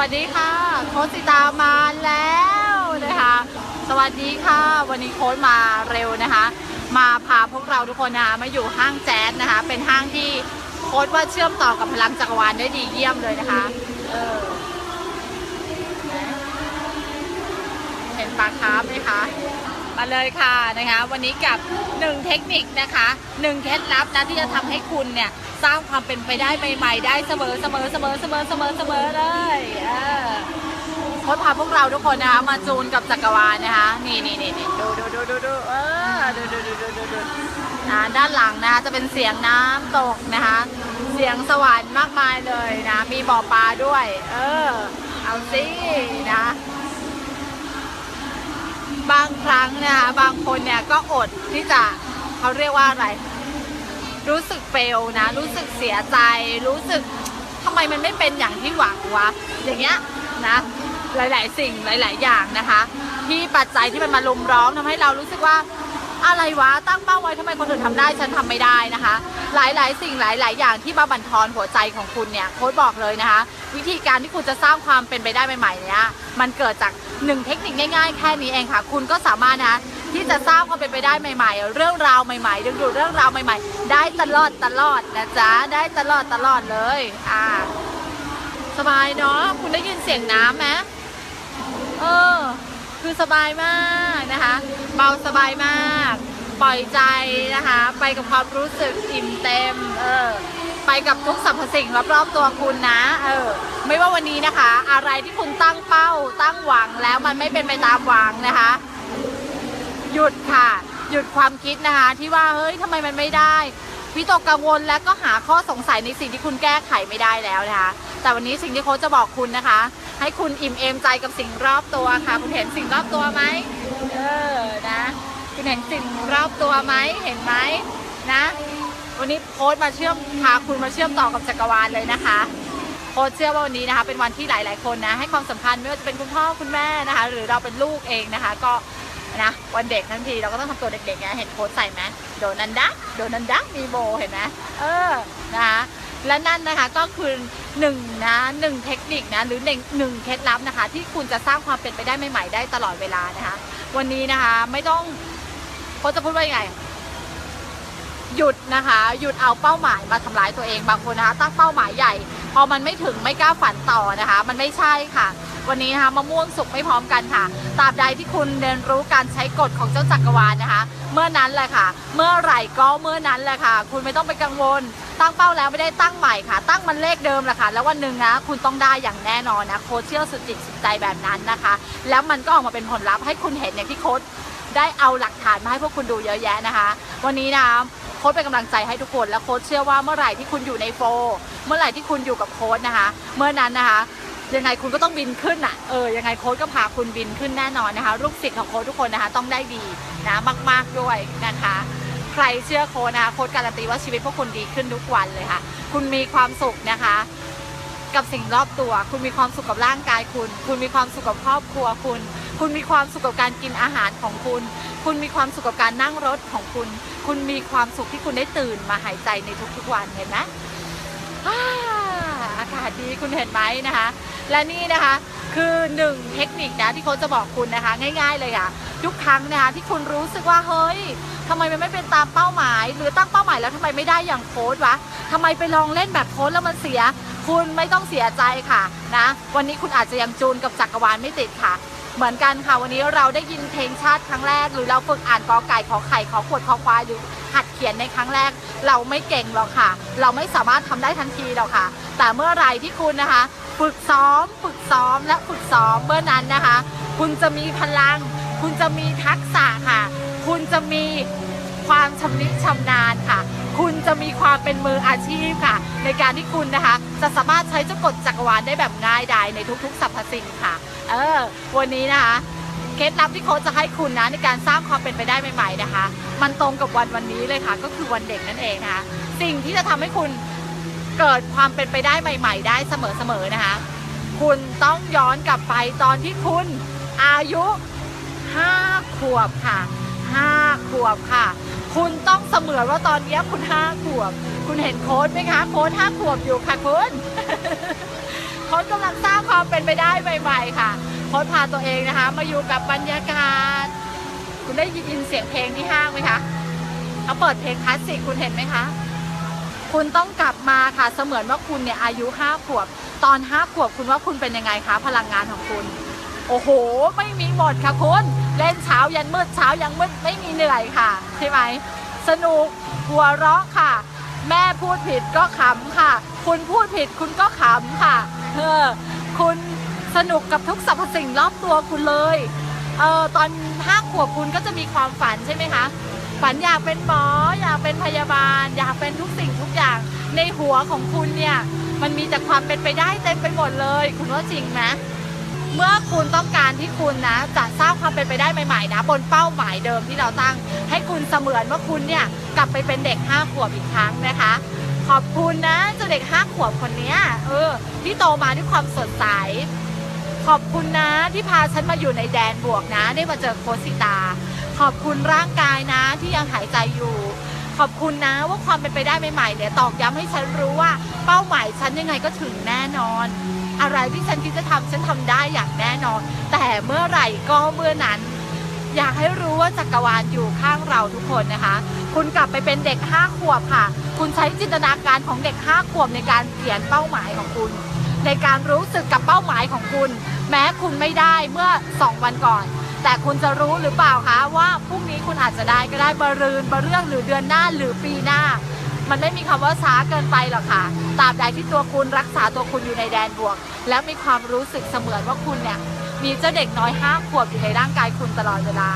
วัสดีค่ะโค้ชสิตามาแล้วนะคะสวัสดีค่ะ วันนี้โค้ชมาเร็วนะคะ มาพาพวกเราทุกคนนะคะมาอยู่ห้างแจ๊สนะคะ เป็นห้างที่โค้ชว่าเชื่อมต่อกับพลังจักรวาลได้ดีเยี่ยมเลยนะคะเออเห็นปลาคาร์ฟไหมคะ มาเลยค่ะนะคะ วันนี้กับหนึ่งเทคนิคนะคะหนึ่งเคล็ดลับนะที่จะทำให้คุณเนี่ยสร้างความเป็นไปได้ใหม่ๆได้เสมอเสมอเสมอเสมอเสมอเสมอเลยเออโค้ชพาพวกเราทุกคนนะคะมาจูนกับจักรวาลนะคะ นี่นี่นี่นี่ดูดูดูดูดูเออดูดูดูดูดูดูด้านหลังนะคะจะเป็นเสียงน้ำตกนะคะ เสียงสวรรค์มากมายเลยนะ มีบ่อปลาด้วย เออ เอาสินะ บางครั้งนะคะบางคนเนี่ยก็อดที่จะเขาเรียกว่าอะไร รู้สึกเฟลนะ รู้สึกเสียใจ รู้สึกทำไมมันไม่เป็นอย่างที่หวังวะ อย่างเงี้ยนะหลาย ๆ สิ่งหลาย ๆ อย่างนะคะ ที่ปัจจัยที่มันมาลุมร้องทำให้เรารู้สึกว่า อะไรวะตั้งเป้าไว้ทำไมคนอื่นทำได้ฉันทำไม่ได้นะคะ หลายๆ สิ่งหลาย ๆ อย่างที่มาบั่นทอนหัวใจของคุณเนี่ยโค้ชบอกเลยนะคะ วิธีการที่คุณจะสร้างความเป็นไปได้ใหม่ๆเนี่ยมันเกิดจากหนึ่งเทคนิคง่าย ๆ แค่นี้เองค่ะ คุณก็สามารถนะคะที่จะสร้างความเป็นไปได้ใหม่ ๆ เรื่องราวใหม่ๆดึงดูดเรื่องราวใหม่ ๆ ได้ตลอดตลอดนะจ๊ะได้ตลอดตลอดเลยอ่าสบายเนาะคุณได้ยินเสียงน้ำไหมเออ คือสบายมากนะคะ เบาสบายมาก ปล่อยใจนะคะ ไปกับความรู้สึกอิ่มเต็ม เออ ไปกับทุกสรรพสิ่งรอบๆตัวคุณนะ เออ ไม่ว่าวันนี้นะคะ อะไรที่คุณตั้งเป้า ตั้งหวังแล้วมันไม่เป็นไปตามหวังนะคะ หยุดค่ะ หยุดความคิดนะคะ ที่ว่าเฮ้ยทำไมมันไม่ได้ วิตกกังวลและก็หาข้อสงสัยในสิ่งที่คุณแก้ไขไม่ได้แล้วนะคะ แต่วันนี้สิ่งที่โค้ชจะบอกคุณนะคะ ให้คุณอิ่มเอมใจกับสิ่งรอบตัวค่ะ คุณเห็นสิ่งรอบตัวไหมเออนะ คุณเห็นสิ่งรอบตัวไหมเห็นไหมนะ วันนี้โค้ชมาเชื่อมพาคุณมาเชื่อมต่อกับจักรวาลเลยนะคะโค้ชเชื่อว่าวันนี้นะคะ เป็นวันที่หลาย ๆ คนนะให้ความสำคัญไม่ว่าจะเป็นคุณพ่อคุณแม่นะคะ หรือเราเป็นลูกเองนะคะ ก็ นะวันเด็กทั้งทีเราก็ต้องทำตัวเด็กๆไงเห็นโค้ชใส่ไหมโดนันดักโดนันดักมีโบเห็นไหมเออนะคะและนั่นนะคะก็คือหนึ่งนะหนึ่งเทคนิคนะหรือหนึ่งหนึ่งเคล็ดลับนะคะ ที่คุณจะสร้างความเป็นไปได้ใหม่ๆได้ตลอดเวลานะคะ วันนี้นะคะไม่ต้องโค้ชจะพูดว่ายังไงหยุดนะคะ หยุดเอาเป้าหมายมาทำร้ายตัวเองบางคนนะคะตั้งเป้าหมายใหญ่ พอมันไม่ถึงไม่กล้าฝันต่อนะคะ มันไม่ใช่ค่ะ วันนี้นะคะมะม่วงสุกไม่พร้อมกันค่ะตราบใดที่คุณเรียนรู้การใช้กฎของเจ้าจักรวาลนะคะ เมื่อนั้นแหละค่ะ เมื่อไหร่ก็เมื่อนั้นแหละค่ะ คุณไม่ต้องไปกังวล ตั้งเป้าแล้วไม่ได้ตั้งใหม่ค่ะ ตั้งมันเลขเดิมแหละค่ะ แล้ววันหนึ่งนะคุณต้องได้อย่างแน่นอนนะโค้ชเชื่อสุดจิตสุดใจแบบนั้นนะคะ แล้วมันก็ออกมาเป็นผลลัพธ์ให้คุณเห็นอย่างที่โค้ชได้เอาหลักฐานมาให้พวกคุณดูเยอะแยะนะคะ วันนี้นะ โค้ชเป็นกำลังใจให้ทุกคน และโค้ชเชื่อว่าเมื่อไหร่ที่คุณอยู่ในโฟร์เมื่อไหร่ที่คุณอยู่กับโค้ชนะคะ เมื่อนั้นนะคะยังไงคุณก็ต้องบินขึ้นอะ เออ ยังไงโค้ชก็พาคุณบินขึ้นแน่นอนนะคะ ลูกศิษย์ของโค้ชทุกคนนะคะ ต้องได้ดีนะมาก ๆด้วยนะคะ ใครเชื่อโค้ชนะคะ โค้ชการันตีว่าชีวิตพวกคุณดีขึ้นทุกวันเลยค่ะ คุณมีความสุขนะคะ กับสิ่งรอบตัว คุณมีความสุขกับร่างกายคุณ คุณมีความสุขกับครอบครัวคุณ คุณมีความสุขกับการกินอาหารของคุณ คุณมีความสุขกับการนั่งรถของคุณ คุณมีความสุขที่คุณได้ตื่นมาหายใจในทุกๆวันเห็นไหมอากาศดีคุณเห็นไหมนะคะ และนี่นะคะคือหนึ่งเทคนิคนะที่โค้ชจะบอกคุณนะคะ ง่าย ๆ เลยค่ะทุกครั้งนะคะที่คุณรู้สึกว่าเฮ้ยทำไมมันไม่เป็นตามเป้าหมาย หรือตั้งเป้าหมายแล้วทำไมไม่ได้อย่างโค้ชวะทำไมไปลองเล่นแบบโค้ชแล้วมันเสีย คุณไม่ต้องเสียใจค่ะนะ วันนี้คุณอาจจะยังจูนกับจักรวาลไม่ติดค่ะ เหมือนกันค่ะ วันนี้เราได้ยินเพลงชาติครั้งแรก หรือเราฝึกอ่านกอไก่ขอไข่ขอขวดขอควายหรือหัดเขียนในครั้งแรก เราไม่เก่งหรอกค่ะ เราไม่สามารถทำได้ทันทีหรอกค่ะ แต่เมื่อไรที่คุณนะคะ ฝึกซ้อม ฝึกซ้อมและฝึกซ้อมเมื่อนั้นนะคะ คุณจะมีพลัง คุณจะมีทักษะค่ะ คุณจะมีความชำนิชำนาญค่ะ คุณจะมีความเป็นมืออาชีพค่ะ ในการที่คุณนะคะ จะสามารถใช้เจ้ากฎจักรวาลได้แบบง่ายดายในทุกๆสรรพสิ่งค่ะ เออ วันนี้นะคะเคล็ดลับที่โค้ชจะให้คุณนะในการสร้างความเป็นไปได้ใหม่ ๆนะคะ มันตรงกับวันวันนี้เลยค่ะ ก็คือวันเด็กนั่นเองนะคะสิ่งที่จะทำให้คุณเกิดความเป็นไปได้ใหม่ ๆ ได้เสมอๆนะคะ คุณต้องย้อนกลับไปตอนที่คุณอายุห้าขวบค่ะห้าขวบค่ะ คุณต้องเสมือนว่าตอนนี้คุณห้าขวบ คุณเห็นโค้ดไหมคะ โค้ดห้าขวบอยู่ค่ะคุณโค้ชกำลังสร้างความเป็นไปได้ใหม่ๆค่ะ โค้ชพาตัวเองนะคะ มาอยู่กับบรรยากาศ คุณได้ยินเสียงเพลงที่ห้างไหมคะเขาเปิดเพลงคลาสสิกคุณเห็นไหมคะคุณต้องกลับมาค่ะเสมือนว่าคุณเนี่ยอายุห้าขวบ ตอนห้าขวบคุณว่าคุณเป็นยังไงคะพลังงานของคุณ โอ้โห ไม่มีหมดค่ะคุณ เล่นเช้ายันมืดเช้ายังมืดไม่มีเหนื่อยค่ะใช่ไหมสนุกหัวเราะค่ะ แม่พูดผิดก็ขำค่ะ คุณพูดผิดคุณก็ขำค่ะเออคุณสนุกกับทุกสรรพสิ่งรอบตัวคุณเลยเออตอนห้าขวบคุณก็จะมีความฝันใช่ไหมคะฝันอยากเป็นหมออยากเป็นพยาบาล อยากเป็นทุกสิ่งทุกอย่างในหัวของคุณเนี่ย มันมีแต่ความเป็นไปได้เต็มไปหมดเลย คุณว่าจริงไหม เมื่อคุณต้องการที่คุณนะจะสร้างความเป็นไปได้ใหม่ๆนะบนเป้าหมายเดิมที่เราตั้ง ให้คุณเสมือนว่าคุณเนี่ยกลับไปเป็นเด็กห้าขวบอีกครั้งนะคะ ขอบคุณนะเจ้าเด็กห้าขวบคนนี้เออที่โตมาด้วยความสดใสขอบคุณนะที่พาฉันมาอยู่ในแดนบวกนะ ได้มาเจอโคสิตา ขอบคุณร่างกายนะที่ยังหายใจอยู่ ขอบคุณนะว่าความเป็นไปได้ใหม่ๆเนี่ยตอกย้ำให้ฉันรู้ว่าเป้าหมายฉันยังไงก็ถึงแน่นอน อะไรที่ฉันคิดจะทำฉันทำได้อย่างแน่นอน แต่เมื่อไหร่ก็เมื่อนั้น อยากให้รู้ว่าจักรวาลอยู่ข้างเราทุกคนนะคะ คุณกลับไปเป็นเด็กห้าขวบค่ะ คุณใช้จินตนาการของเด็กห้าขวบในการเขียนเป้าหมายของคุณ ในการรู้สึกกับเป้าหมายของคุณ แม้คุณไม่ได้เมื่อ2วันก่อนแต่คุณจะรู้หรือเปล่าคะว่าพรุ่งนี้คุณอาจจะได้ก็ได้บรืนบเรื่องหรือเดือนหน้าหรือปีหน้า มันไม่มีคำว่าช้าเกินไปหรอกค่ะตราบใดที่ตัวคุณรักษาตัวคุณอยู่ในแดนบวก แล้วมีความรู้สึกเสมือนว่าคุณเนี่ยมีเจ้าเด็กน้อยห้าขวบอยู่ในร่างกายคุณตลอดเวลา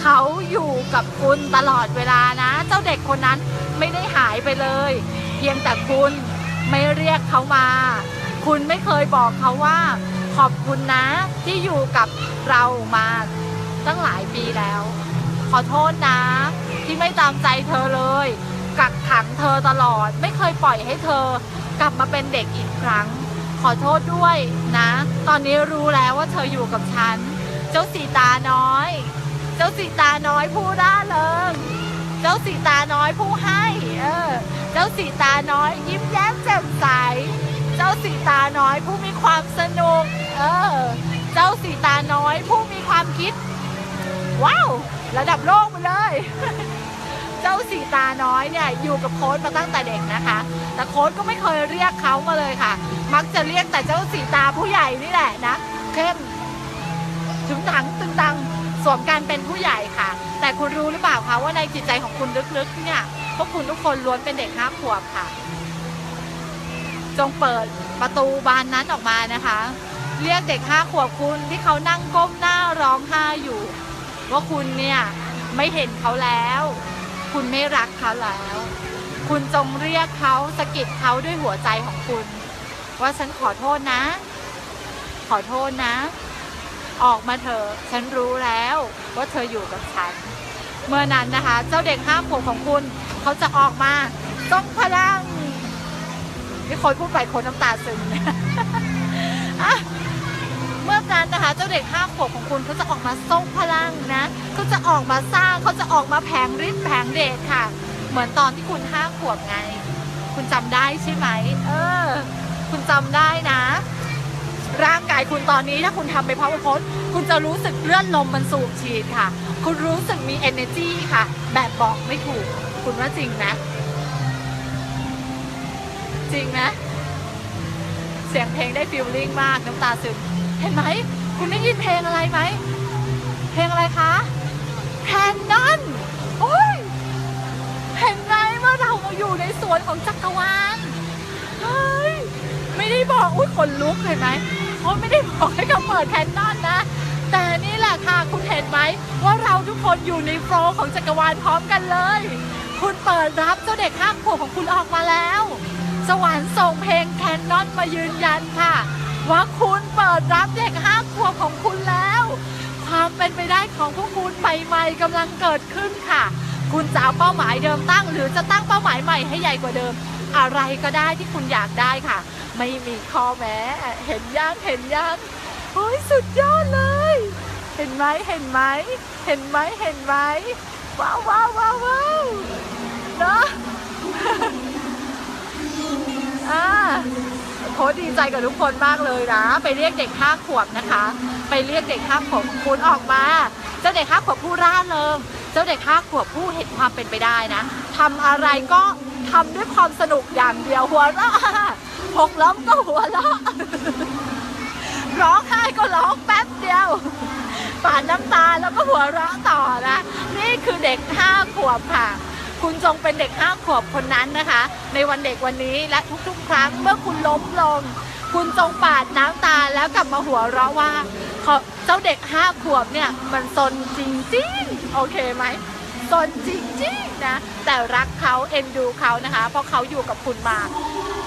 เขาอยู่กับคุณตลอดเวลานะ เจ้าเด็กคนนั้นไม่ได้หายไปเลย เพียงแต่คุณไม่เรียกเขามา คุณไม่เคยบอกเขาว่า ขอบคุณนะที่อยู่กับเรามาตั้งหลายปีแล้ว ขอโทษนะ ที่ไม่ตามใจเธอเลย กักขังเธอตลอด ไม่เคยปล่อยให้เธอกลับมาเป็นเด็กอีกครั้ง ขอโทษด้วยนะ ตอนนี้รู้แล้วว่าเธออยู่กับฉัน เจ้าสีตาน้อย เจ้าสีตาน้อยผู้ร่าเริงเจ้าสีตาน้อยผู้ให้ เออ เจ้าสีตาน้อยยิ้มแย้มแจ่มใส เจ้าสีตาน้อยผู้มีความสนุก เออ เจ้าสีตาน้อยผู้มีความคิด ว้าว ระดับโลกไปเลย สีตาน้อยเนี่ยอยู่กับโค้ดมาตั้งแต่เด็กนะคะ แต่โค้ดก็ไม่เคยเรียกเขามาเลยค่ะ มักจะเรียกแต่เจ้าสีตาผู้ใหญ่นี่แหละนะ เข้ม ถึงหนังตึงตังสวมการเป็นผู้ใหญ่ค่ะ แต่คุณรู้หรือเปล่าคะว่าในจิตใจของคุณลึกๆเนี่ยพวกคุณทุกคนล้วนเป็นเด็กห้าขวบค่ะ จงเปิดประตูบานนั้นออกมานะคะ เรียกเด็กห้าขวบคุณที่เขานั่งก้มหน้าร้องไห้อยู่ ว่าคุณเนี่ยไม่เห็นเขาแล้ว คุณไม่รักเขาแล้ว คุณจงเรียกเขาสะกิดเขาด้วยหัวใจของคุณ ว่าฉันขอโทษนะ ขอโทษนะ ออกมาเถอะฉันรู้แล้วว่าเธออยู่กับฉัน เมื่อนั้นนะคะ เจ้าเด็กห้าขวบของคุณ เขาจะออกมาต้องพลังนี่คนพูดไปคนน้ำตาซึมอะ เมื่อนั้นนะคะเจ้าเด็กห้าขวบของคุณเขาจะออกมาส่งพลังนะเขาจะออกมาสร้างเขาจะออกมาแผงฤทธิ์แผงเดชค่ะ เหมือนตอนที่คุณห้าขวบไง คุณจำได้ใช่ไหมเออ คุณจำได้นะ ร่างกายคุณตอนนี้ถ้าคุณทำไปพาวเวอร์โค้ดคุณจะรู้สึกเลื่อนลมมันสูบฉีดค่ะ คุณรู้สึกมี energy ค่ะ แบบบอกไม่ถูก คุณว่าจริงไหมจริงไหมเสียงเพลงได้ฟิลลิ่งมากน้ำตาซึม เห็นไหม คุณได้ยินเพลงอะไรไหม เพลงอะไรคะแคนนอนโอ้ยเห็นไหมว่าเรามาอยู่ในสวนของจักรวาลเฮ้ยไม่ได้บอกอุ้ยขนลุกเห็นไหมเขาไม่ได้บอกให้เขาเปิดแคนนอนนะ แต่นี่แหละค่ะคุณเห็นไหมว่าเราทุกคนอยู่ในโฟล์ของจักรวาลพร้อมกันเลย คุณเปิดรับเจ้าเด็กห้าขวบของคุณออกมาแล้ว สวรรค์ส่งเพลงแคนนอนมายืนยันค่ะ ว่าคุณเปิดรับเด็กห้าขวบของคุณแล้ว ความเป็นไปได้ของพวกคุณใหม่ๆกำลังเกิดขึ้นค่ะ คุณจะเอาเป้าหมายเดิมตั้ง หรือจะตั้งเป้าหมายใหม่ให้ใหญ่กว่าเดิม อะไรก็ได้ที่คุณอยากได้ค่ะ ไม่มีข้อแม้เห็นยังเห็นยังโอ้ยสุดยอดเลย เห็นไหมเห็นไหมเห็นไหมเห็นไหมว้าวว้าวว้าวว้วเนาะ อ่าโค้ชดีใจกับทุกคนมากเลยนะ ไปเรียกเด็กห้าขวบนะคะ ไปเรียกเด็กห้าขวบคุณออกมา เจ้าเด็กห้าขวบผู้ร่าเริงเจ้าเด็กห้าขวบผู้เห็นความเป็นไปได้นะทำอะไรก็ทำด้วยความสนุกอย่างเดียวหัวเราะหกล้มก็หัวเราะร้องไห้ก็ร้องแป๊บเดียวปาดน้ำตาแล้วก็หัวเราะต่อนะ นี่คือเด็กห้าขวบค่ะ คุณจงเป็นเด็กห้าขวบคนนั้นนะคะ ในวันเด็กวันนี้และทุกๆ ครั้งเมื่อคุณล้มลง คุณจงปาดน้ำตาแล้วกลับมาหัวเราะว่าเขาเจ้าเด็กห้าขวบเนี่ยมันซนจริงๆโอเคไหมซนจริงๆนะแต่รักเขาเอ็นดูเขานะคะ เพราะเขาอยู่กับคุณมา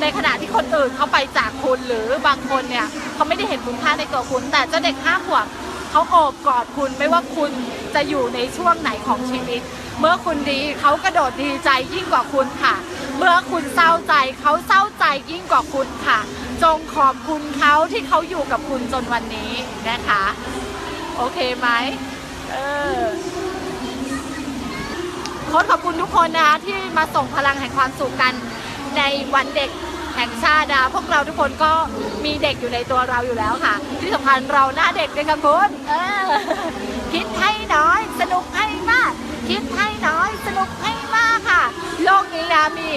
ในขณะที่คนอื่นเขาไปจากคุณหรือบางคนเนี่ยเขาไม่ได้เห็นคุณค่าในตัวคุณ แต่เจ้าเด็กห้าขวบเขาโอบกอดคุณไม่ว่าคุณ จะอยู่ในช่วงไหนของชีวิต เมื่อคุณดีเขากระโดดดีใจยิ่งกว่าคุณค่ะ เมื่อคุณเศร้าใจเขาเศร้าใจยิ่งกว่าคุณค่ะ จงขอบคุณเขาที่เขาอยู่กับคุณจนวันนี้นะคะ โอเคไหมเออโค้ชขอบคุณทุกคนนะคะที่มาส่งพลังแห่งความสุขกันในวันเด็กแห่งชาตินะพวกเราทุกคนก็มีเด็กอยู่ในตัวเราอยู่แล้วค่ะ ที่สำคัญเราหน้าเด็กเลยค่ะคุณเออ คิดให้น้อย สนุกให้มาก คิดให้น้อย สนุกให้มากค่ะ โลกนี้นะมี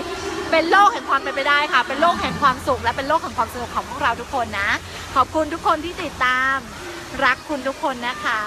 เป็นโลกแห่งความเป็นไปได้ค่ะ เป็นโลกแห่งความสุข และเป็นโลกแห่งความสนุกของพวกเราทุกคนนะ ขอบคุณทุกคนที่ติดตาม รักคุณทุกคนนะคะ